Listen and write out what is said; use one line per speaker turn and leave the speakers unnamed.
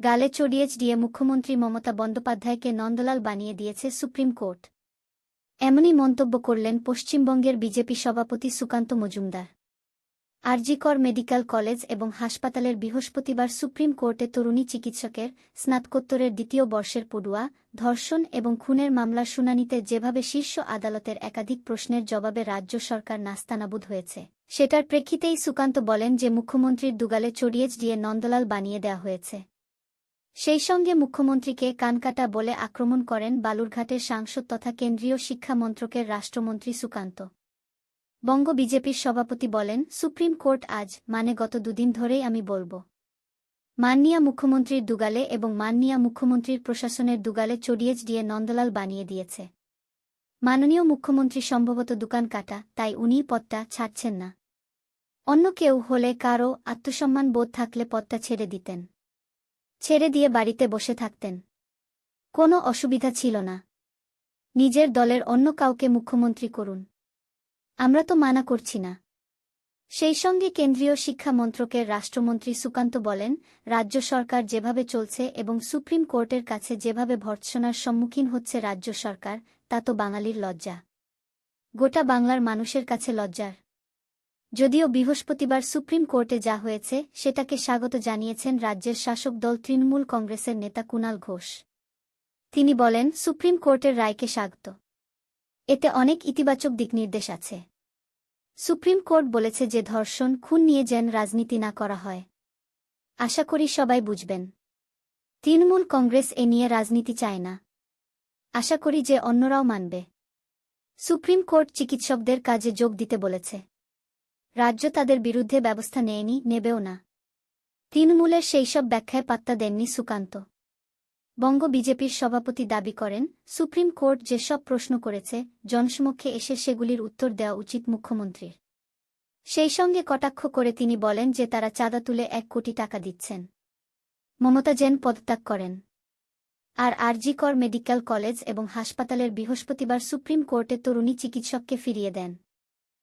গালে চড়িয়ে দিয়ে মুখ্যমন্ত্রী মমতা বন্দ্যোপাধ্যায়কে নন্দলাল বানিয়ে দিয়েছে সুপ্রিম কোর্ট। এমনই মন্তব্য করলেন পশ্চিমবঙ্গের বিজেপি সভাপতি সুকান্ত মজুমদার। আরজিকর মেডিকেল কলেজ এবং হাসপাতালের বৃহস্পতিবার সুপ্রিম কোর্টে তরুণী চিকিৎসকের স্নাতকোত্তরের দ্বিতীয় বর্ষের পড়ুয়া, ধর্ষণ এবং খুনের মামলার শুনানিতে যেভাবে শীর্ষ আদালতের একাধিক প্রশ্নের জবাবে রাজ্য সরকার নাস্তানাবুদ হয়েছে, সেটার প্রেক্ষিতেই সুকান্ত বলেন যে মুখ্যমন্ত্রীর দুগালে চড়িয়ে দিয়ে নন্দলাল বানিয়ে দেওয়া হয়েছে। সেই সঙ্গে মুখ্যমন্ত্রীকে কানকাটা বলে আক্রমণ করেন বালুরঘাটের সাংসদ তথা কেন্দ্রীয় শিক্ষা মন্ত্রকের রাষ্ট্রমন্ত্রী সুকান্ত। বঙ্গ বিজেপির সভাপতি বলেন, সুপ্রিম কোর্ট আজ মানে গত দুদিন ধরেই আমি বলব। মাননীয়া মুখ্যমন্ত্রীর দুগালে এবং মাননীয়া মুখ্যমন্ত্রীর প্রশাসনের দুগালে চড়িয়ে দিয়ে নন্দলাল বানিয়ে দিয়েছে। মাননীয় মুখ্যমন্ত্রী সম্ভবত দোকান কাটা, তাই উনিই পদটা ছাড়ছেন না। অন্য কেউ হলে কারও আত্মসম্মান বোধ থাকলে পদটা ছেড়ে দিতেন। ছেড়ে দিয়ে বাড়িতে বসে থাকতেন। কোনো অসুবিধা ছিল না। নিজের দলের অন্য কাউকে মুখ্যমন্ত্রী করুন। আমরা তো মানা করছি না। সেই সঙ্গে কেন্দ্রীয় শিক্ষা মন্ত্রকের রাষ্ট্রমন্ত্রী সুকান্ত বলেন, রাজ্য সরকার যেভাবে চলছে এবং সুপ্রিম কোর্টের কাছে যেভাবে ভর্ৎসনার সম্মুখীন হচ্ছে রাজ্য সরকার, তা তো বাঙালির লজ্জা। গোটা বাংলার মানুষের কাছে লজ্জার। যদিও বৃহস্পতিবার সুপ্রিম কোর্টে যা হয়েছে, সেটাকে স্বাগত জানিয়েছেন রাজ্যের শাসক দল তৃণমূল কংগ্রেসের নেতা কুণাল ঘোষ। তিনি বলেন, সুপ্রিম কোর্টের রায়কে স্বাগত। এতে অনেক ইতিবাচক দিকনির্দেশ আছে। সুপ্রিম কোর্ট বলেছে যে ধর্ষণ, খুন নিয়ে যেন রাজনীতি না করা হয়। আশা করি সবাই বুঝবেন। তৃণমূল কংগ্রেস এ নিয়ে রাজনীতি চায় না। আশা করি যে অন্যরাও মানবে। সুপ্রিম কোর্ট চিকিৎসকদের কাজে যোগ দিতে বলেছে। রাজ্য তাদের বিরুদ্ধে ব্যবস্থা নেয়নি, নেবেও না। তৃণমূলের সেই সব ব্যাখ্যায় পাত্তা দেননি সুকান্ত। বঙ্গ বিজেপির সভাপতি দাবি করেন, সুপ্রিম কোর্ট যেসব প্রশ্ন করেছে, জনসমক্ষে এসে সেগুলির উত্তর দেওয়া উচিত মুখ্যমন্ত্রীর। সেই সঙ্গে কটাক্ষ করে তিনি বলেন যে তারা চাঁদা তুলে এক কোটি টাকা দিচ্ছেন। মমতা জেন পদত্যাগ করেন। আর আরজিকর মেডিকেল কলেজ এবং হাসপাতালের বৃহস্পতিবার সুপ্রিম কোর্টে তরুণী চিকিৎসককে ফিরিয়ে দেন।